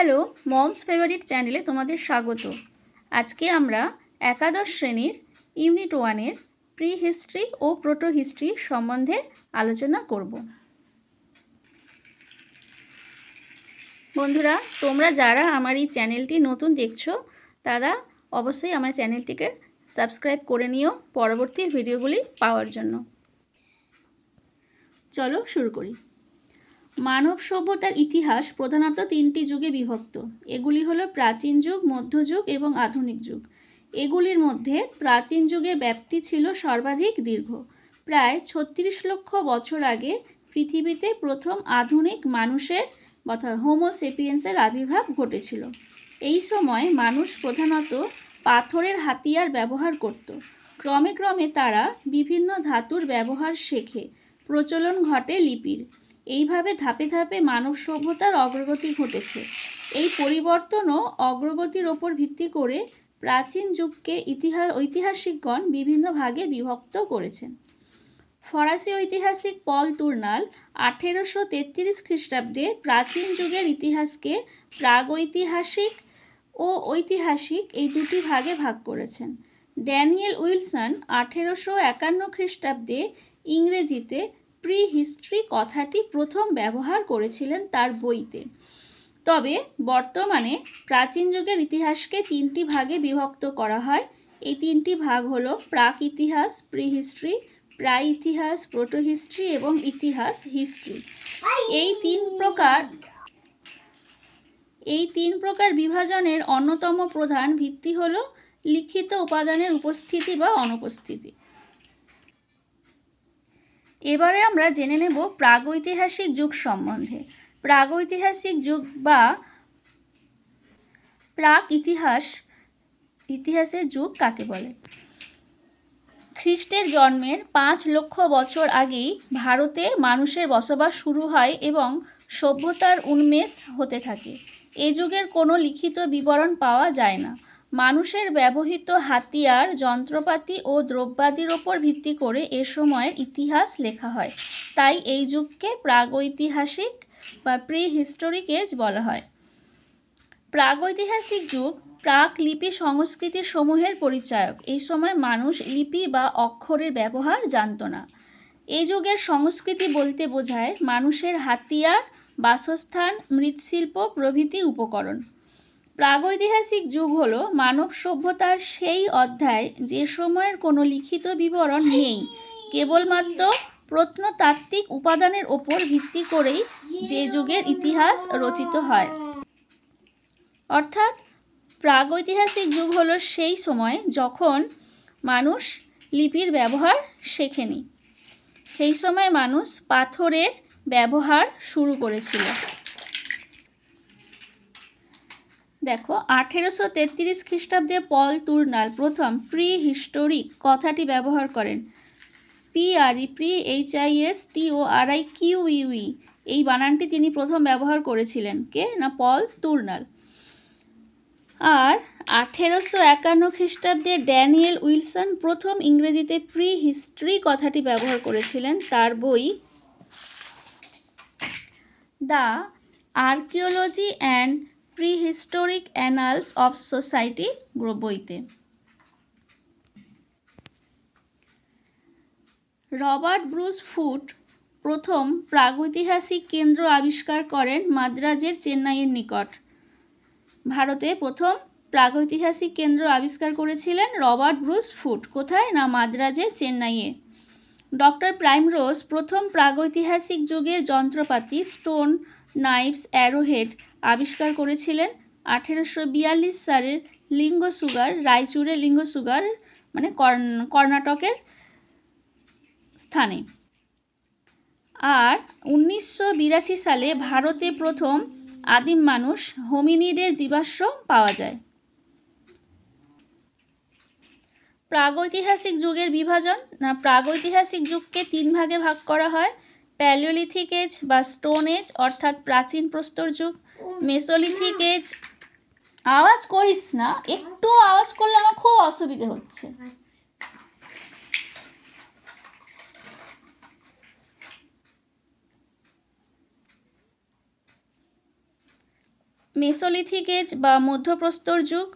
Hello, moms favourite চ্যানেলে তোমাদের স্বাগত। আজকে আমরা একাদশ শ্রেণির ইউনিট ওয়ানের প্রি হিস্ট্রি ও প্রোটো হিস্ট্রি সম্বন্ধে আলোচনা করব। বন্ধুরা, তোমরা যারা আমার এই চ্যানেলটি নতুন দেখছ, তারা অবশ্যই আমার চ্যানেলটিকে সাবস্ক্রাইব করে নিও পরবর্তী ভিডিওগুলি পাওয়ার জন্য। চলো শুরু করি। মানব সভ্যতার ইতিহাস প্রধানত তিনটি যুগে বিভক্ত। এগুলি হলো প্রাচীন যুগ মধ্যযুগ এবং আধুনিক যুগ। এগুলির মধ্যে প্রাচীন যুগের ব্যাপ্তি ছিল সর্বাধিক দীর্ঘ। প্রায় ছত্রিশ লক্ষ বছর আগে পৃথিবীতে প্রথম আধুনিক মানুষের অর্থাৎ হোমোসেপিয়েন্সের আবির্ভাব ঘটেছিল। এই সময় মানুষ প্রধানত পাথরের হাতিয়ার ব্যবহার করত। ক্রমে ক্রমে তারা বিভিন্ন ধাতুর ব্যবহার শেখে। প্রচলন ঘটে লিপির। এইভাবে ধাপে ধাপে মানব সভ্যতার অগ্রগতি ঘটেছে। এই পরিবর্তনও অগ্রগতির ওপর ভিত্তি করে প্রাচীন যুগকে ইতিহাস ঐতিহাসিকগণ বিভিন্ন ভাগে বিভক্ত করেছেন। ফরাসি ঐতিহাসিক পল তুর্নাল আঠেরোশো তেত্রিশ খ্রিস্টাব্দে প্রাচীন যুগের ইতিহাসকে প্রাগৈতিহাসিক ও ঐতিহাসিক এই দুটি ভাগে ভাগ করেছেন। ড্যানিয়েল উইলসন আঠেরোশো একান্ন খ্রিস্টাব্দে ইংরেজিতে প্রি হিস্ট্রি কথাটি প্রথম ব্যবহার করেছিলেন তার বইতে। তবে বর্তমানে প্রাচীন যুগের ইতিহাসকে তিনটি ভাগে বিভক্ত করা হয়। এই তিনটি ভাগ হলো প্রাক ইতিহাস প্রি হিস্ট্রি প্রায় ইতিহাস প্রোটো হিস্ট্রি এবং ইতিহাস হিস্ট্রি। এই তিন প্রকার, এই তিন প্রকার বিভাজনের অন্যতম প্রধান ভিত্তি হলো লিখিত উপাদানের উপস্থিতি বা অনুপস্থিতি। এবারে আমরা জেনে নেব প্রাগৈতিহাসিক যুগ সম্বন্ধে। প্রাগৈতিহাসিক যুগ বা প্রাক ইতিহাস, ইতিহাসের যুগ কাকে বলে? খ্রিস্টের জন্মের পাঁচ লক্ষ বছর আগেই ভারতে মানুষের বসবাস শুরু হয় এবং সভ্যতার উন্মেষ হতে থাকে। এ যুগের কোনো লিখিত বিবরণ পাওয়া যায় না। মানুষের ব্যবহৃত হাতিয়ার, যন্ত্রপাতি ও দ্রব্যাদির ওপর ভিত্তি করে এ সময়ের ইতিহাস লেখা হয়। তাই এই যুগকে প্রাগৈতিহাসিক বা প্রি হিস্টোরিক এজ বলা হয়। প্রাগৈতিহাসিক যুগ প্রাক লিপি সংস্কৃতির সমূহের পরিচায়ক। এই সময় মানুষ লিপি বা অক্ষরের ব্যবহার জানত না। এই যুগের সংস্কৃতি বলতে বোঝায় মানুষের হাতিয়ার, বাসস্থান, মৃৎশিল্প প্রভৃতি উপকরণ। প্রাগৈতিহাসিক যুগ হল মানব সভ্যতার সেই অধ্যায় যে সময়ের কোনো লিখিত বিবরণ নেই, কেবলমাত্র প্রত্নতাত্ত্বিক উপাদানের ওপর ভিত্তি করেই যে যুগের ইতিহাস রচিত হয়। অর্থাৎ প্রাগৈতিহাসিক যুগ হলো সেই সময় যখন মানুষ লিপির ব্যবহার শেখেনি। সেই সময় মানুষ পাথরের ব্যবহার শুরু করেছিল। দেখো, আঠেরোশো তেত্রিশ খ্রিস্টাব্দে পল তুর্নাল প্রথম প্রি হিস্টোরিক কথাটি ব্যবহার করেন। P R E pre H I S, T O R I, Q U E এই বানানটি তিনি প্রথম ব্যবহার করেছিলেন। কে? না, পল তুর্নাল। আর আঠেরোশো একান্ন খ্রিস্টাব্দে ড্যানিয়েল উইলসন প্রথম ইংরেজিতে প্রি হিস্ট্রি কথাটি ব্যবহার করেছিলেন। তার বই the archaeology and prehistoric annals of society বইতে রবার্ট ব্রুস ফুট প্রথম প্রাগৈতিহাসিক কেন্দ্র আবিষ্কার করেন মাদ্রাজের চেন্নাইয়ের নিকট। ভারতে প্রথম প্রাগৈতিহাসিক কেন্দ্র আবিষ্কার করেছিলেন রবার্ট ব্রুস ফুট। কোথায়? না, মাদ্রাজের চেন্নাইয়ে। ডক্টর প্রাইমরোজ প্রথম প্রাগৈতিহাসিক যুগের যন্ত্রপাতি, স্টোন, নাইফস, অ্যারোহেড আবিষ্কার করেছিলেন আঠেরোশো বিয়াল্লিশ সালের লিঙ্গ সুগার, রায়চুরে লিঙ্গ সুগার মানে কর্ণাটকের স্থানে। আর উনিশশো বিরাশি সালে ভারতে প্রথম আদিম মানুষ হোমিনিডের জীবাশ্ম পাওয়া যায়। প্রাগৈতিহাসিক যুগের বিভাজন, না, প্রাগৈতিহাসিক যুগকে তিন ভাগে ভাগ করা হয়, প্যালিওলিথিক এজ বা স্টোন এজ, অর্থাৎ প্রাচীন প্রস্তর যুগ মেসোলিথিক এজ আওয়াজ করিস না, একটু আওয়াজ করলে আমার খুব অসুবিধে হচ্ছে। মেসোলিথিক এজ বা মধ্যপ্রস্তর যুগ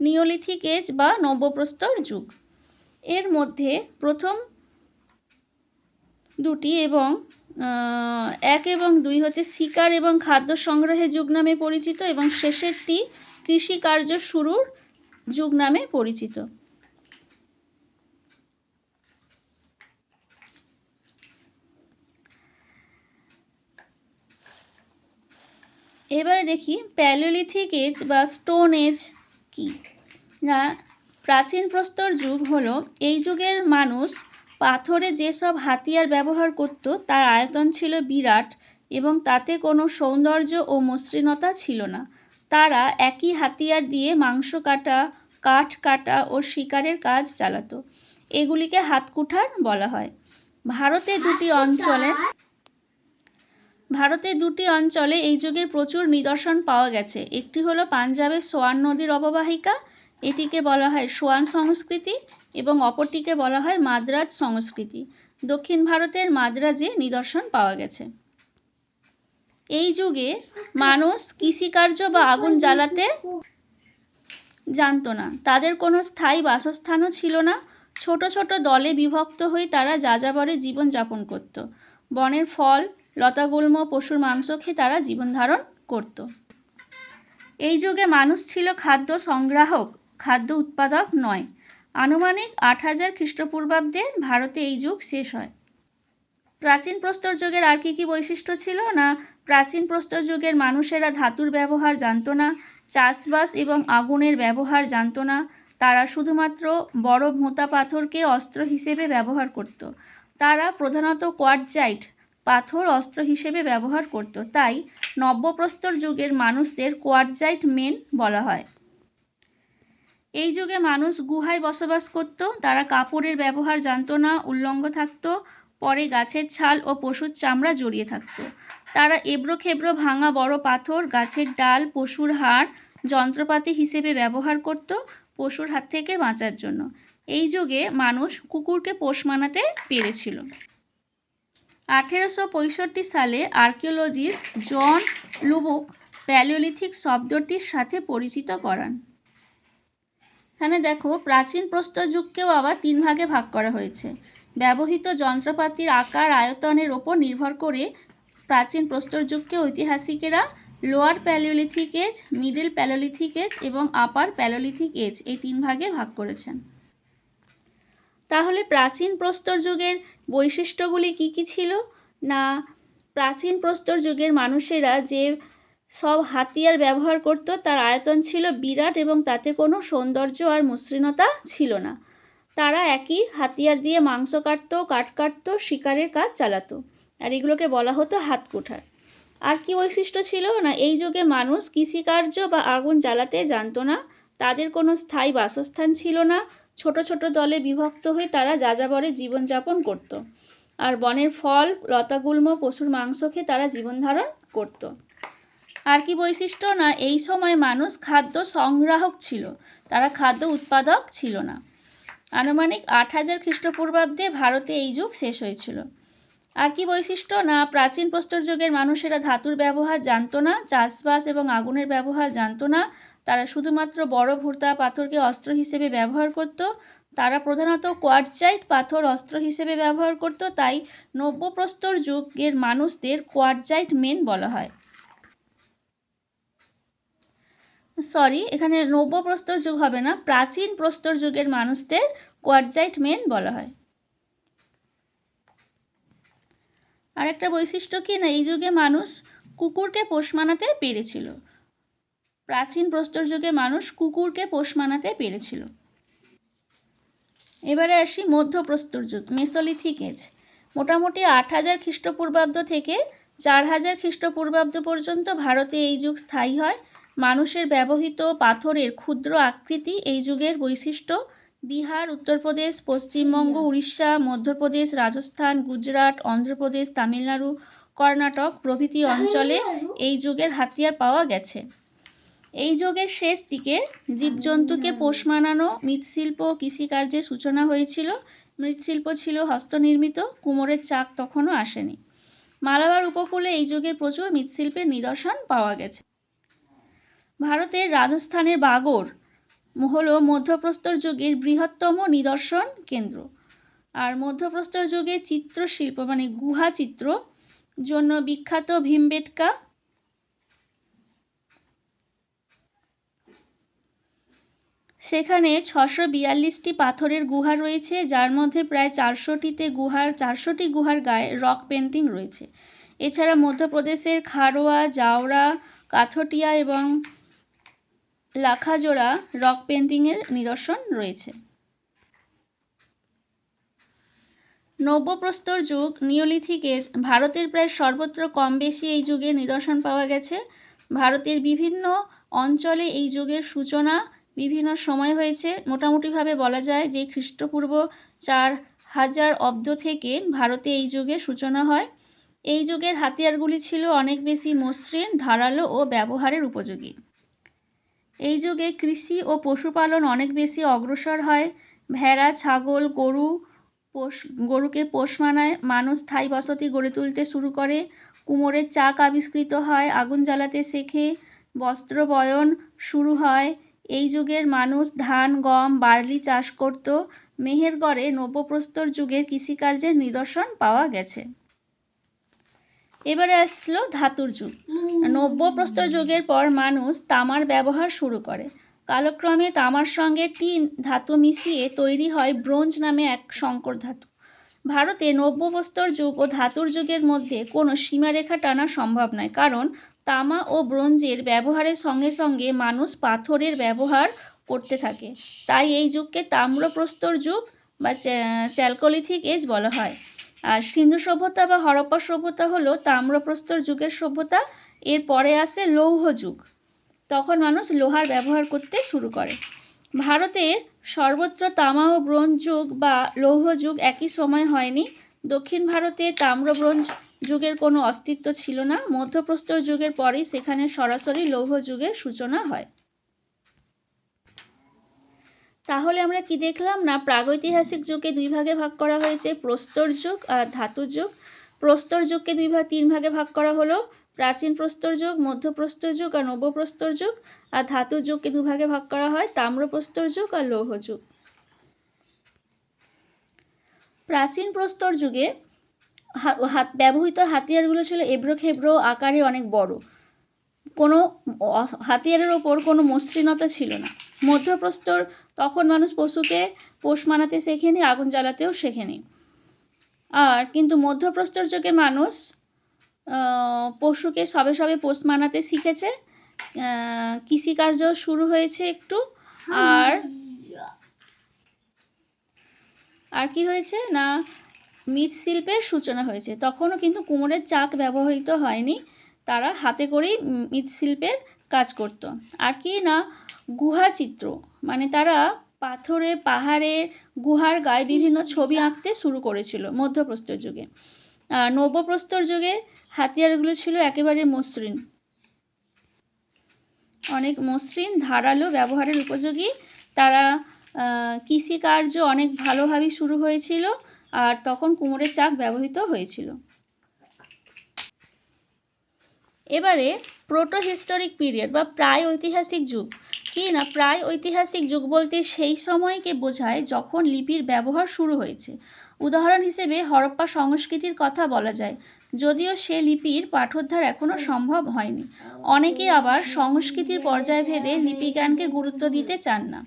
নিওলিথিক এজ বা নব্যপ্রস্তর যুগ। এর মধ্যে প্রথম দুটি এবং এক এবং দুই হচ্ছে শিকার এবং খাদ্য সংগ্রহের যুগ নামে পরিচিত এবং শেষেরটি কৃষিকার্য শুরুর যুগ নামে পরিচিত। এবারে দেখি প্যালোলিথিক এজ বা স্টোন এজ কি? না, প্রাচীন প্রস্তর যুগ হলো, এই যুগের মানুষ পাথরে যেসব হাতিয়ার ব্যবহার করত তার আয়তন ছিল বিরাট এবং তাতে কোনো সৌন্দর্য ও মসৃণতা ছিল না। তারা একই হাতিয়ার দিয়ে মাংস কাটা কাঠ কাটা ও শিকারের কাজ চালাতো। এগুলিকে হাতকুঠার বলা হয়। ভারতে দুটি অঞ্চলে ভারতের দুটি অঞ্চলে এই যুগের প্রচুর নিদর্শন পাওয়া গেছে। একটি হলো পাঞ্জাবের সোয়ান নদীর অববাহিকা এটিকে বলা হয় সোয়ান সংস্কৃতি এবং অপরটিকে বলা হয় মাদ্রাজ সংস্কৃতি। দক্ষিণ ভারতের মাদ্রাজে নিদর্শন পাওয়া গেছে। এই যুগে মানুষ কৃষিকার্য বা আগুন জ্বালাতে জানতো না। তাদের কোনো স্থায়ী বাসস্থানও ছিল না। ছোট ছোট দলে বিভক্ত হয়ে তারা যাযাবরে জীবনযাপন করত। বনের ফল, লতাগুল্ম, পশুর মাংস খেয়ে তারা জীবন ধারণ করত। এই যুগে মানুষ ছিল খাদ্য সংগ্রাহক খাদ্য উৎপাদক নয়। আনুমানিক আট হাজার খ্রিস্টপূর্বাব্দে ভারতে এই যুগ শেষ হয়। প্রাচীন প্রস্তর যুগের আর কী কী বৈশিষ্ট্য ছিল না প্রাচীন প্রস্তর যুগের মানুষেরা ধাতুর ব্যবহার জানতো না, চাষবাস এবং আগুনের ব্যবহার জানতো না, তারা শুধুমাত্র বড় ভোঁতা পাথরকে অস্ত্র হিসেবে ব্যবহার করত। তারা প্রধানত কোয়ার্জাইট পাথর অস্ত্র হিসেবে ব্যবহার করত। তাই নব্যপ্রস্তর যুগের মানুষদের কোয়ার্জাইট মেন বলা হয়। এই যুগে মানুষ গুহায় বসবাস করত, তারা কাপড়ের ব্যবহার জানতো না, উল্লঙ্গ থাকতো, পরে গাছের ছাল ও পশুর চামড়া জড়িয়ে থাকত। তারা এবড়ো খেবড়ো ভাঙা বড় পাথর, গাছের ডাল, পশুর হাড়, যন্ত্রপাতি হিসেবে ব্যবহার করত পশুর হাত থেকে বাঁচার জন্য। এই যুগে মানুষ কুকুরকে পোষ মানাতে পেরেছিল। আঠেরোশো পঁয়ষট্টি সালে আর্কিওলজিস্ট জন লুবুক প্যালিওলিথিক শব্দটির সাথে পরিচিত করান। এখানে দেখো, প্রাচীন প্রস্তর যুগকেও আবার তিন ভাগে ভাগ করা হয়েছে। ব্যবহৃত যন্ত্রপাতির আকার, আয়তনের ওপর নির্ভর করে প্রাচীন প্রস্তর যুগকে ঐতিহাসিকেরা lower palaeolithic age, middle palaeolithic age এবং আপার প্যালোলিথিক এজ এই তিন ভাগে ভাগ করেছেন। তাহলে প্রাচীন প্রস্তর যুগের বৈশিষ্ট্যগুলি কি কি ছিল? না, প্রাচীন প্রস্তর যুগের মানুষেরা যে সব হাতিয়ার ব্যবহার করত, তার আয়তন ছিল বিরাট এবং তাতে কোনো সৌন্দর্য আর মসৃণতা ছিল না। তারা একই হাতিয়ার দিয়ে মাংস কাটতো, কাঠ কাটতো, শিকারের কাজ চালাতো। আর এগুলোকে বলা হতো হাত কুঠার আর কি বৈশিষ্ট্য ছিল না, এই যুগে মানুষ কৃষিকার্য বা আগুন জ্বালাতে জানতো না, তাদের কোনো স্থায়ী বাসস্থান ছিল না, ছোট ছোট দলে বিভক্ত হয়ে তারা যাযাবরে জীবনযাপন করত। আর বনের ফল, লতাগুল্ম, পশুর মাংস খেয়ে তারা জীবন ধারণ করত। আর কি বৈশিষ্ট্য? না, এই সময় মানুষ খাদ্য সংগ্রাহক ছিল। তারা খাদ্য উৎপাদক ছিল না। আনুমানিক আট হাজার খ্রিস্টপূর্বাব্দে ভারতে এই যুগ শেষ হয়েছিল। আর কি বৈশিষ্ট্য? না, প্রাচীন প্রস্তর যুগের মানুষেরা ধাতুর ব্যবহার জানতো না, চাষবাস এবং আগুনের ব্যবহার জানতো না। তারা শুধুমাত্র বড় ভুর্তা পাথরকে অস্ত্র হিসেবে ব্যবহার করত। তারা প্রধানত কোয়ার্জাইট পাথর অস্ত্র হিসেবে ব্যবহার করত। তাই নব্য প্রস্তর যুগের মানুষদের কোয়ার্জাইট মেন বলা হয়। সরি এখানে নব্য প্রস্তর যুগ হবে না, প্রাচীন প্রস্তর যুগের মানুষদের কোয়ার্জাইট মেন বলা হয়। আরেকটা বৈশিষ্ট্য কি না, এই যুগে মানুষ কুকুরকে পোষ মানাতে পেরেছিল। প্রাচীন প্রস্তর যুগে মানুষ কুকুরকে পোষ মানাতে পেরেছিল। এবারে আসি মধ্য প্রস্তর যুগ মেসোলিথিক এজ মোটামুটি আট হাজার খ্রিস্টপূর্বাব্দ থেকে চার হাজার খ্রিস্টপূর্বাব্দ পর্যন্ত ভারতে এই যুগ স্থায়ী হয়। মানুষের ব্যবহৃত পাথরের ক্ষুদ্র আকৃতি এই যুগের বৈশিষ্ট্য। বিহার উত্তরপ্রদেশ পশ্চিমবঙ্গ উড়িষ্যা মধ্যপ্রদেশ রাজস্থান গুজরাট অন্ধ্রপ্রদেশ তামিলনাড়ু কর্ণাটক প্রভৃতি অঞ্চলে এই যুগের হাতিয়ার পাওয়া গেছে। এই যুগের শেষ দিকে জীবজন্তুকে পোষ মানানো মৃৎশিল্প কৃষিকার্যের সূচনা হয়েছিল। মৃৎশিল্প ছিল হস্তনির্মিত কুমোরের চাক তখনও আসেনি। মালাবার উপকূলে এই যুগে প্রচুর মৃৎশিল্পের নিদর্শন পাওয়া গেছে। ভারতের রাজস্থানের বাগড় হল মধ্যপ্রস্তর যুগের বৃহত্তম নিদর্শন কেন্দ্র। আর মধ্যপ্রস্তর যুগের চিত্রশিল্প মানে গুহা চিত্র, জন্য বিখ্যাত ভীমবেটকা। সেখানে ছশো বিয়াল্লিশটি পাথরের গুহা রয়েছে, যার মধ্যে প্রায় চারশোটিতে গুহার, চারশোটি গুহার গায়ে রক পেন্টিং রয়েছে। এছাড়া মধ্যপ্রদেশের খারোয়া, জাওরা, কাথটিয়া এবং লাখাজোড়া রক পেন্টিংয়ের নিদর্শন রয়েছে। নব্যপ্রস্তর যুগ, নিওলিথিক এজ, ভারতের প্রায় সর্বত্র কম বেশি এই যুগের নিদর্শন পাওয়া গেছে। ভারতের বিভিন্ন অঞ্চলে এই যুগের সূচনা বিভিন্ন সময় হয়েছে। মোটামুটিভাবে বলা যায় যে খ্রিস্টপূর্ব চার হাজার অব্দ থেকে ভারতে এই যুগের সূচনা হয়। এই যুগের হাতিয়ারগুলি ছিল অনেক বেশি মসৃণ, ধারালো ও ব্যবহারের উপযোগী। এই যুগে কৃষি ও পশুপালন অনেক বেশি অগ্রসর হয়। ভেড়া, ছাগল, গরু, পোষ, গরুকে পোষ মানায়। মানুষ স্থায়ী বসতি গড়ে তুলতে শুরু করে। কুমোরের চাক আবিষ্কৃত হয়, আগুন জ্বালাতে শেখে, বস্ত্র বয়ন শুরু হয়। এই যুগের মানুষ ধান, গম, বার্লি চাষ করত। মেহেরগড়ে নব্যপ্রস্তর যুগের কৃষিকার্যের নিদর্শন পাওয়া গেছে। এবারে আসলো ধাতুর যুগ। নব্যপ্রস্তর যুগের পর মানুষ তামার ব্যবহার শুরু করে। কালক্রমে তামার সঙ্গে টিন ধাতু মিশিয়ে তৈরি হয় ব্রোঞ্জ নামে এক সংকর ধাতু। ভারতে নব্যপ্রস্তর যুগ ও ধাতুর যুগের মধ্যে কোনো সীমারেখা টানা সম্ভব নয় কারণ তামা ও ব্রোঞ্জের ব্যবহারের সঙ্গে সঙ্গে মানুষ পাথরের ব্যবহার করতে থাকে। তাই এই যুগকে তাম্রপ্রস্তর যুগ বা চ্যালকোলিথিক এজ বলা হয়। আর সিন্ধু সভ্যতা বা হরপ্পা সভ্যতা হলো তাম্রপ্রস্তর যুগের সভ্যতা। এর পরে আসে লৌহ যুগ। তখন মানুষ লোহার ব্যবহার করতে শুরু করে। ভারতের সর্বত্র তামা ও ব্রোঞ্জ যুগ বা লৌহ যুগ একই সময় হয়নি। দক্ষিণ ভারতে তাম্র ব্রোঞ্জ যুগের কোনো অস্তিত্ব ছিল না। মধ্যপ্রস্তর যুগের পরেই সেখানে সরাসরি লৌহ যুগের সূচনা হয়। তাহলে আমরা কি দেখলাম? না, প্রাগৈতিহাসিক যুগে দুই ভাগে ভাগ করা হয়েছে, প্রস্তর যুগ আর ধাতুর যুগ। প্রস্তর যুগকে দুই ভাগ তিন ভাগে ভাগ করা হলো, প্রাচীন প্রস্তর যুগ মধ্যপ্রস্তর যুগ আর নব্যপ্রস্তর যুগ। আর ধাতুর যুগকে দুভাগে ভাগ করা হয় তাম্রপ্রস্তর যুগ আর লৌহ যুগ। প্রাচীন প্রস্তর যুগে হাত ব্যবহৃত হাতিয়ারগুলো ছিল এবড়ো খেবড়ো, আকারে অনেক বড়। কোনো হাতিয়ারের ওপর কোনো মসৃণতা ছিল না। মধ্যপ্রস্তর তখন মানুষ পশুকে পোষ মানাতে শেখেনি, আগুন জ্বালাতেও শেখেনি। আর কিন্তু মধ্যপ্রস্তর যুগে মানুষ পশুকে সবে সবে পোষ মানাতে শিখেছে। কৃষিকার্য শুরু হয়েছে একটু। আর আর কি হয়েছে না, মৃৎশিল্পের সূচনা হয়েছে। তখনও কিন্তু কুমোরের চাক ব্যবহৃত হয়নি। তারা হাতে করেই মৃৎশিল্পের কাজ করত। আর কি না, গুহা চিত্র। মানে তারা পাথরে, পাহাড়ে, গুহার গায়ে বিভিন্ন ছবি আঁকতে শুরু করেছিল মধ্যপ্রস্তর যুগে। নব্যপ্রস্তর যুগে হাতিয়ারগুলো ছিল একেবারে মসৃণ। অনেক মসৃণ, ধারালো ব্যবহারের উপযোগী। তারা কৃষিকার্য অনেক ভালোভাবে শুরু হয়েছিল আর তখন কুমোরের চাক ব্যবহৃত হয়েছিল। এবারে প্রোটো হিস্টোরিক পিরিয়ড বা প্রায় ঐতিহাসিক যুগ। কি না, প্রায় ঐতিহাসিক যুগ বলতে সেই সময়কে বোঝায় যখন লিপির ব্যবহার শুরু হয়েছে। উদাহরণ হিসেবে হরপ্পা সংস্কৃতির কথা বলা যায়, যদিও সে লিপির পাঠোদ্ধার এখনও সম্ভব হয়নি। অনেকে আবার সংস্কৃতির পর্যায়ভেদে লিপিজ্ঞানকে গুরুত্ব দিতে চান না।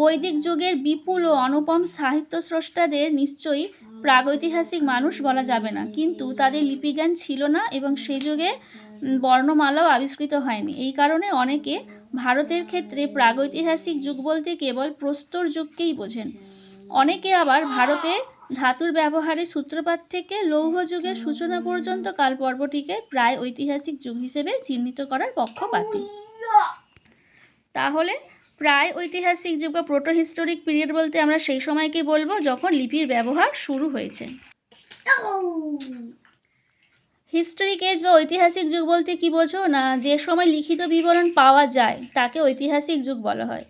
বৈদিক যুগের বিপুল ও অনুপম সাহিত্য স্রষ্টাদের নিশ্চয়ই প্রাগৈতিহাসিক মানুষ বলা যাবে না, কিন্তু তাদের লিপিজ্ঞান ছিল না এবং সেই যুগে বর্ণমালাও আবিষ্কৃত হয়নি। এই কারণে অনেকে ভারতের ক্ষেত্রে প্রাগৈতিহাসিক যুগ বলতে কেবল প্রস্তর যুগকেই বোঝেন। অনেকে আবার ভারতে ধাতুর ব্যবহারে সূত্রপাত থেকে লৌহ যুগের সূচনা পর্যন্ত কাল পর্বটিকে প্রায় ঐতিহাসিক যুগ হিসেবে চিহ্নিত করার পক্ষপাতী তাহলে প্রায় ঐতিহাসিক যুগ বা প্রোটো হিস্টোরিক পিরিয়ড বলতে আমরা সেই সময়কে বলব যখন লিপির ব্যবহার শুরু হয়েছে। হিস্টোরিক এজ বা ঐতিহাসিক যুগ বলতে কি বোঝো? না, যে সময় লিখিত বিবরণ পাওয়া যায়, তাকে ঐতিহাসিক যুগ বলা হয়।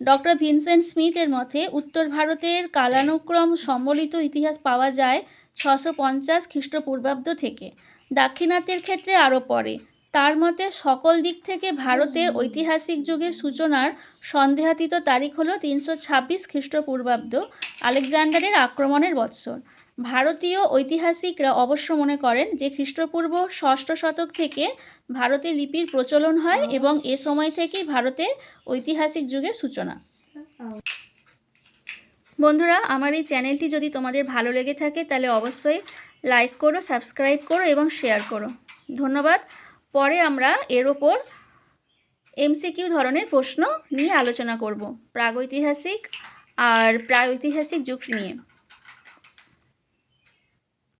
ডক্টর ভিনসেন্ট স্মিথের মতে, উত্তর ভারতের কালানুক্রম সম্বলিত ইতিহাস পাওয়া যায় ছশো পঞ্চাশ খ্রিস্টপূর্বাব্দ থেকে। দাক্ষিণাত্যের ক্ষেত্রে আরও পরে। তার মতে, সকল দিক থেকে ভারতের ঐতিহাসিক যুগের সূচনার সন্দেহাতীত তারিখ হলো তিনশো ছাব্বিশ খ্রিস্টপূর্বাব্দ, আলেকজান্ডারের আক্রমণের বৎসর। ভারতীয় ঐতিহাসিকরা অবশ্য মনে করেন যে খ্রিস্টপূর্ব ষষ্ঠ শতক থেকে ভারতে লিপির প্রচলন হয় এবং এ সময় থেকেই ভারতে ঐতিহাসিক যুগের সূচনা। বন্ধুরা আমার এই চ্যানেলটি যদি তোমাদের ভালো লেগে থাকে তাহলে অবশ্যই লাইক করো সাবস্ক্রাইব করো এবং শেয়ার করো। ধন্যবাদ। পরে আমরা এর ওপর এমসিকিউ ধরনের প্রশ্ন নিয়ে আলোচনা করব প্রাগৈতিহাসিক আর প্রাগৈতিহাসিক যুগ নিয়ে।